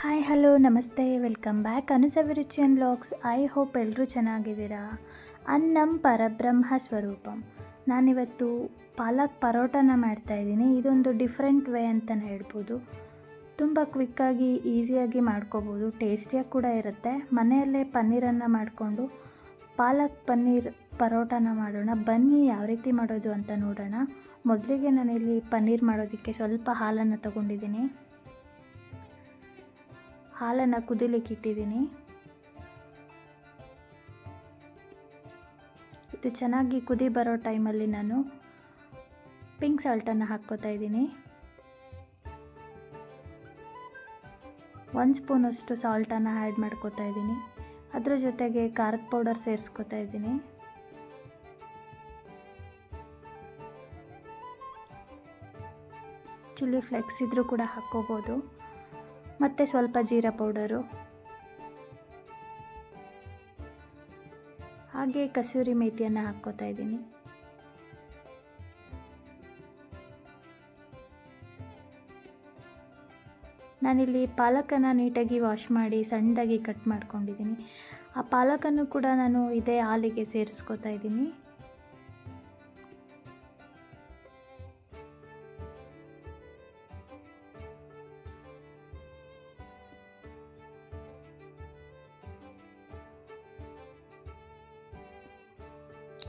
Hi, hello, ನಮಸ್ತೆ. Welcome back. ಅನುಸವಿರುಚಿಯನ್ blogs I hope ಎಲ್ಲರೂ ಚೆನ್ನಾಗಿದ್ದೀರಾ? ಅನ್ನಂ ಪರಬ್ರಹ್ಮ ಸ್ವರೂಪಂ. ನಾನಿವತ್ತು ಪಾಲಕ್ ಪರೋಟನ ಮಾಡ್ತಾಯಿದ್ದೀನಿ ಇದೊಂದು ಡಿಫ್ರೆಂಟ್ ವೇ ಅಂತಲೇ ಹೇಳ್ಬೋದು. ತುಂಬ ಕ್ವಿಕ್ಕಾಗಿ ಈಸಿಯಾಗಿ ಮಾಡ್ಕೋಬೋದು. ಟೇಸ್ಟಿಯಾಗಿ ಕೂಡ ಇರುತ್ತೆ. ಮನೆಯಲ್ಲೇ ಪನ್ನೀರನ್ನು ಮಾಡಿಕೊಂಡು ಪಾಲಕ್ ಪನ್ನೀರ್ ಪರೋಟನ ಮಾಡೋಣ. ಬನ್ನಿ, ಯಾವ ರೀತಿ ಮಾಡೋದು ಅಂತ ನೋಡೋಣ. ಮೊದಲಿಗೆ ನಾನಿಲ್ಲಿ ಪನ್ನೀರ್ ಮಾಡೋದಕ್ಕೆ ಸ್ವಲ್ಪ ಹಾಲನ್ನು ತಗೊಂಡಿದ್ದೀನಿ. ಹಾಲನ್ನು ಕುದಿಲಿಕ್ಕೆ ಇಟ್ಟಿದ್ದೀನಿ. ಇದು ಚೆನ್ನಾಗಿ ಕುದಿ ಬರೋ ಟೈಮಲ್ಲಿ ನಾನು ಪಿಂಕ್ ಸಾಲ್ಟನ್ನು ಹಾಕ್ಕೋತಾ ಇದ್ದೀನಿ. ಒಂದು ಸ್ಪೂನಷ್ಟು ಸಾಲ್ಟನ್ನು ಆ್ಯಡ್ ಮಾಡ್ಕೋತಾ ಇದ್ದೀನಿ. ಅದ್ರ ಜೊತೆಗೆ ಖಾರದ ಪೌಡರ್ ಸೇರಿಸ್ಕೋತಾ ಇದ್ದೀನಿ. ಚಿಲ್ಲಿ ಫ್ಲೆಕ್ಸ್ ಇದ್ರೂ ಕೂಡ ಹಾಕ್ಕೋಬೋದು. ಮತ್ತು ಸ್ವಲ್ಪ ಜೀರಾ ಪೌಡರು. ಹಾಗೆ ಕಸೂರಿ ಮೇಥಿಯನ್ನು ಹಾಕ್ಕೋತಾ ಇದ್ದೀನಿ. ನಾನಿಲ್ಲಿ ಪಾಲಕನ್ನು ನೀಟಾಗಿ ವಾಶ್ ಮಾಡಿ ಸಣ್ಣದಾಗಿ ಕಟ್ ಮಾಡ್ಕೊಂಡಿದ್ದೀನಿ. ಆ ಪಾಲಕನ್ನು ಕೂಡ ನಾನು ಇದೇ ಹಾಲಿಗೆ ಸೇರಿಸ್ಕೋತಾ ಇದ್ದೀನಿ.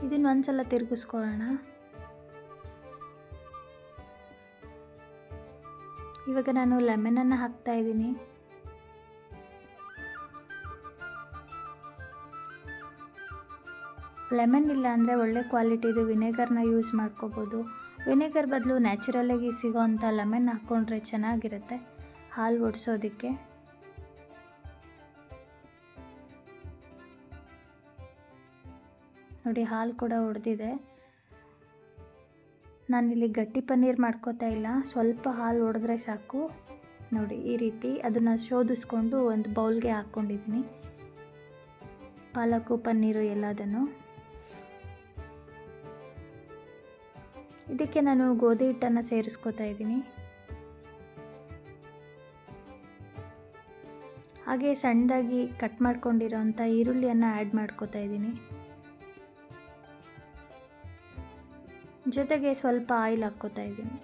ಇದನ್ನು ಒಂದ್ಸಲ ತಿರುಗಿಸ್ಕೊಳ್ಳೋಣ. ಇವಾಗ ನಾನು ಲೆಮನನ್ನು ಹಾಕ್ತಾ ಇದ್ದೀನಿ. ಲೆಮನ್ ಇಲ್ಲ ಅಂದರೆ ಒಳ್ಳೆ ಕ್ವಾಲಿಟಿದು ವಿನೆಗರ್ನ ಯೂಸ್ ಮಾಡ್ಕೋಬೋದು. ವಿನೆಗರ್ ಬದಲು ನ್ಯಾಚುರಲಾಗಿ ಸಿಗೋವಂಥ ಲೆಮನ್ ಹಾಕ್ಕೊಂಡ್ರೆ ಚೆನ್ನಾಗಿರುತ್ತೆ. ಹಾಲು ಒಡಿಸೋದಕ್ಕೆ. ನೋಡಿ, ಹಾಲು ಕೂಡ ಒಡೆದಿದೆ. ನಾನಿಲ್ಲಿ ಗಟ್ಟಿ ಪನ್ನೀರ್ ಮಾಡ್ಕೋತಾ ಇಲ್ಲ. ಸ್ವಲ್ಪ ಹಾಲು ಒಡೆದ್ರೆ ಸಾಕು. ನೋಡಿ, ಈ ರೀತಿ ಅದನ್ನು ಶೋಧಿಸ್ಕೊಂಡು ಒಂದು ಬೌಲ್ಗೆ ಹಾಕ್ಕೊಂಡಿದ್ದೀನಿ. ಪಾಲಕು, ಪನ್ನೀರು ಎಲ್ಲದನ್ನು. ಇದಕ್ಕೆ ನಾನು ಗೋಧಿ ಹಿಟ್ಟನ್ನು ಸೇರಿಸ್ಕೋತಾ ಇದ್ದೀನಿ. ಹಾಗೆ ಸಣ್ಣದಾಗಿ ಕಟ್ ಮಾಡ್ಕೊಂಡಿರೋಂಥ ಈರುಳ್ಳಿಯನ್ನು ಆ್ಯಡ್ ಮಾಡ್ಕೋತಾ ಇದ್ದೀನಿ. ಜೊತೆಗೆ ಸ್ವಲ್ಪ ಆಯಿಲ್ ಹಾಕ್ಕೋತಾ ಇದ್ದೀನಿ.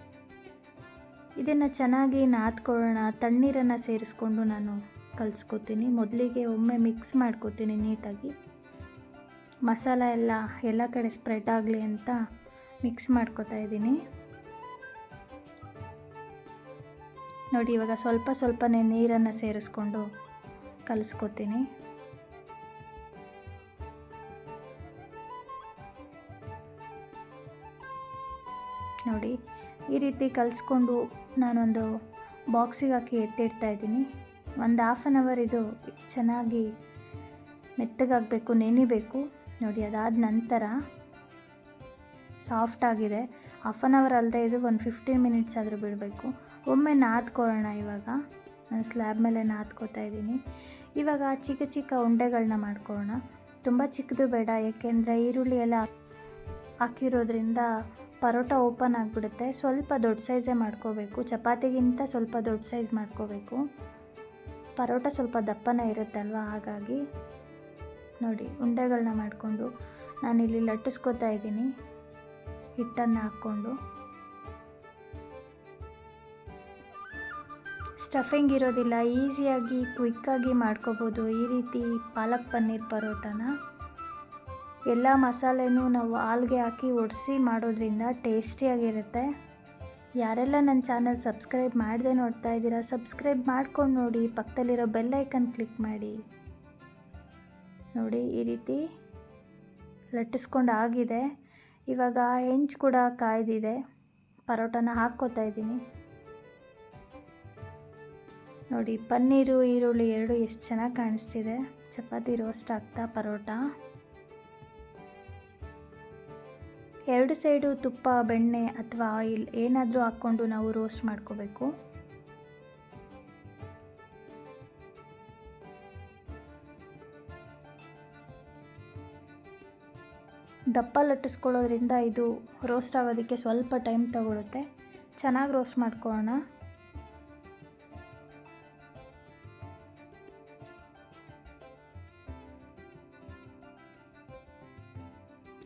ಇದನ್ನು ಚೆನ್ನಾಗಿ ನಾದ್ಕೊಳ್ಳೋಣ, ತಣ್ಣೀರನ್ನು ಸೇರಿಸ್ಕೊಂಡು ನಾನು ಕಲ್ಸ್ಕೊತೀನಿ. ಮೊದಲಿಗೆ ಒಮ್ಮೆ ಮಿಕ್ಸ್ ಮಾಡ್ಕೋತೀನಿ ನೀಟಾಗಿ. ಮಸಾಲ ಎಲ್ಲ ಎಲ್ಲ ಕಡೆ ಸ್ಪ್ರೆಡ್ ಆಗಲಿ ಅಂತ ಮಿಕ್ಸ್ ಮಾಡ್ಕೋತಾ ಇದ್ದೀನಿ. ನೋಡಿ ಇವಾಗ ಸ್ವಲ್ಪ ಸ್ವಲ್ಪನೇ ನೀರನ್ನು ಸೇರಿಸ್ಕೊಂಡು ಕಲಿಸ್ಕೊತೀನಿ. ನೋಡಿ. ಈ ರೀತಿ ಕಲಿಸ್ಕೊಂಡು ನಾನೊಂದು ಬಾಕ್ಸಿಗೆ ಹಾಕಿ ಎತ್ತಿಡ್ತಾ ಇದ್ದೀನಿ. ಒಂದು ಹಾಫ್ ಆನ್ ಅವರ್ ಇದು ಚೆನ್ನಾಗಿ ಮೆತ್ತಗಾಗಬೇಕು, ನೆನಿಬೇಕು. ನೋಡಿ, ಅದಾದ ನಂತರ ಸಾಫ್ಟ್ ಆಗಿದೆ. ಹಾಫ್ ಆನ್ ಅವರ್ ಅಲ್ಲದೆ ಇದು ಒಂದು ಫಿಫ್ಟೀನ್ ಮಿನಿಟ್ಸ್ ಆದರೂ ಬಿಡಬೇಕು. ಒಮ್ಮೆ ನಾದ್ಕೊಳ್ಳೋಣ ಇವಾಗ. ನಾನು ಸ್ಲ್ಯಾಬ್ ಮೇಲೆ ನಾದ್ಕೋತಾ ಇದ್ದೀನಿ. ಇವಾಗ ಚಿಕ್ಕ ಚಿಕ್ಕ ಉಂಡೆಗಳನ್ನ ಮಾಡ್ಕೊಳ್ಳೋಣ. ತುಂಬ ಚಿಕ್ಕದು ಬೇಡ ಏಕೆಂದರೆ ಈರುಳ್ಳಿ ಎಲ್ಲ ಹಾಕಿರೋದ್ರಿಂದ ಪರೋಟ ಓಪನ್ ಆಗಿಬಿಡುತ್ತೆ. ಸ್ವಲ್ಪ ದೊಡ್ಡ ಸೈಜೇ ಮಾಡ್ಕೋಬೇಕು. ಚಪಾತಿಗಿಂತ ಸ್ವಲ್ಪ ದೊಡ್ಡ ಸೈಜ್ ಮಾಡ್ಕೋಬೇಕು. ಪರೋಟ ಸ್ವಲ್ಪ ದಪ್ಪನೇ ಇರುತ್ತೆ ಅಲ್ವಾ ಹಾಗಾಗಿ ನೋಡಿ ಉಂಡೆಗಳನ್ನ ಮಾಡಿಕೊಂಡು ನಾನಿಲ್ಲಿ ಲಟ್ಟಿಸ್ಕೊತಾ ಇದ್ದೀನಿ. ಹಿಟ್ಟನ್ನು ಹಾಕ್ಕೊಂಡು. ಸ್ಟಫಿಂಗ್ ಇರೋದಿಲ್ಲ. ಈಸಿಯಾಗಿ, ಕ್ವಿಕ್ಕಾಗಿ ಮಾಡ್ಕೋಬೋದು. ಈ ರೀತಿ ಪಾಲಕ್ ಪನ್ನೀರ್ ಪರೋಟನ. ಎಲ್ಲ ಮಸಾಲೆನೂ ನಾವು ಹಾಲ್ಗೆ ಹಾಕಿ ಒಡಿಸಿ ಮಾಡೋದ್ರಿಂದ ಟೇಸ್ಟಿಯಾಗಿರುತ್ತೆ. ಯಾರೆಲ್ಲ ನನ್ನ ಚಾನಲ್ ಸಬ್ಸ್ಕ್ರೈಬ್ ಮಾಡದೆ ನೋಡ್ತಾ ಇದ್ದೀರಾ, ಸಬ್ಸ್ಕ್ರೈಬ್ ಮಾಡ್ಕೊಂಡು ನೋಡಿ, ಪಕ್ಕದಲ್ಲಿರೋ ಬೆಲ್ ಐಕನ್ ಕ್ಲಿಕ್ ಮಾಡಿ. ನೋಡಿ, ಈ ರೀತಿ ಲಟ್ಟಿಸ್ಕೊಂಡು ಆಗಿದೆ ಇವಾಗ ಹೆಂಚು ಕೂಡ ಕಾಯ್ದಿದೆ. ಪರೋಟನ ಹಾಕ್ಕೋತಾ ಇದ್ದೀನಿ. ನೋಡಿ, ಪನ್ನೀರು, ಈರುಳ್ಳಿ ಎರಡು ಎಷ್ಟು ಚೆನ್ನಾಗಿ ಕಾಣಿಸ್ತಿದೆ. ಚಪಾತಿ ರೋಸ್ಟ್ ಆಗ್ತಾ ಪರೋಟ. ಎರಡು ಸೈಡು ತುಪ್ಪ, ಬೆಣ್ಣೆ ಅಥವಾ ಆಯಿಲ್ ಏನಾದರೂ ಹಾಕ್ಕೊಂಡು ನಾವು ರೋಸ್ಟ್ ಮಾಡ್ಕೋಬೇಕು. ದಪ್ಪ ಲಟ್ಟಿಸ್ಕೊಳ್ಳೋದ್ರಿಂದ ಇದು ರೋಸ್ಟ್ ಆಗೋದಕ್ಕೆ ಸ್ವಲ್ಪ ಟೈಮ್ ತಗೊಳುತ್ತೆ. ಚೆನ್ನಾಗಿ ರೋಸ್ಟ್ ಮಾಡ್ಕೊಳ್ಳೋಣ.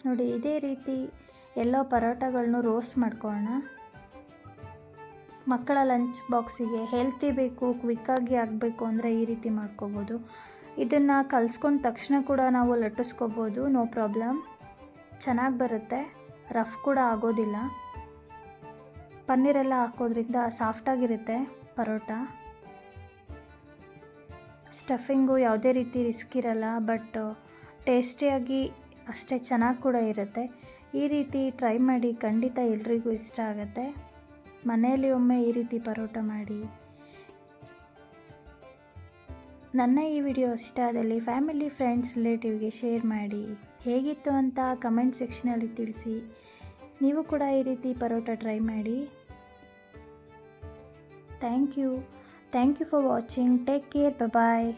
ನೋಡಿ, ಇದೇ ರೀತಿ ಎಲ್ಲ ಪರೋಟಗಳನ್ನೂ ರೋಸ್ಟ್ ಮಾಡ್ಕೊಳ್ಳೋಣ. ಮಕ್ಕಳ ಲಂಚ್ ಬಾಕ್ಸಿಗೆ ಹೆಲ್ತಿ ಬೇಕು ಕ್ವಿಕ್ಕಾಗಿ ಆಗಬೇಕು ಅಂದರೆ ಈ ರೀತಿ ಮಾಡ್ಕೋಬೋದು. ಇದನ್ನು ಕಲಿಸ್ಕೊಂಡ ತಕ್ಷಣ ಕೂಡ ನಾವು ಲಟ್ಟಿಸ್ಕೋಬೋದು ನೋ ಪ್ರಾಬ್ಲಮ್ ಚೆನ್ನಾಗಿ ಬರುತ್ತೆ ರಫ್ ಕೂಡ ಆಗೋದಿಲ್ಲ. ಪನ್ನೀರೆಲ್ಲ ಹಾಕೋದ್ರಿಂದ ಸಾಫ್ಟಾಗಿರುತ್ತೆ ಪರೋಟ. ಸ್ಟಫಿಂಗು ಯಾವುದೇ ರೀತಿ ರಿಸ್ಕ್ ಇರಲ್ಲ ಬಟ್ ಟೇಸ್ಟಿಯಾಗಿ ಅಷ್ಟೇ ಚೆನ್ನಾಗಿ ಕೂಡ ಇರುತ್ತೆ. ಈ ರೀತಿ ಟ್ರೈ ಮಾಡಿ ಖಂಡಿತ ಎಲ್ರಿಗೂ ಇಷ್ಟ ಆಗುತ್ತೆ. ಮನೆಯಲ್ಲಿ ಒಮ್ಮೆ ಈ ರೀತಿ ಪರೋಟ ಮಾಡಿ. ನನ್ನ ಈ ವಿಡಿಯೋ ಇಷ್ಟ ಆದಲ್ಲಿ ಫ್ಯಾಮಿಲಿ ಫ್ರೆಂಡ್ಸ್ ರಿಲೇಟಿವ್ಗೆ ಶೇರ್ ಮಾಡಿ. ಹೇಗಿತ್ತು ಅಂತ ಕಮೆಂಟ್ ಸೆಕ್ಷನಲ್ಲಿ ತಿಳಿಸಿ. ನೀವು ಕೂಡ ಈ ರೀತಿ ಪರೋಟ ಟ್ರೈ ಮಾಡಿ. Thank you thank you for watching take care bye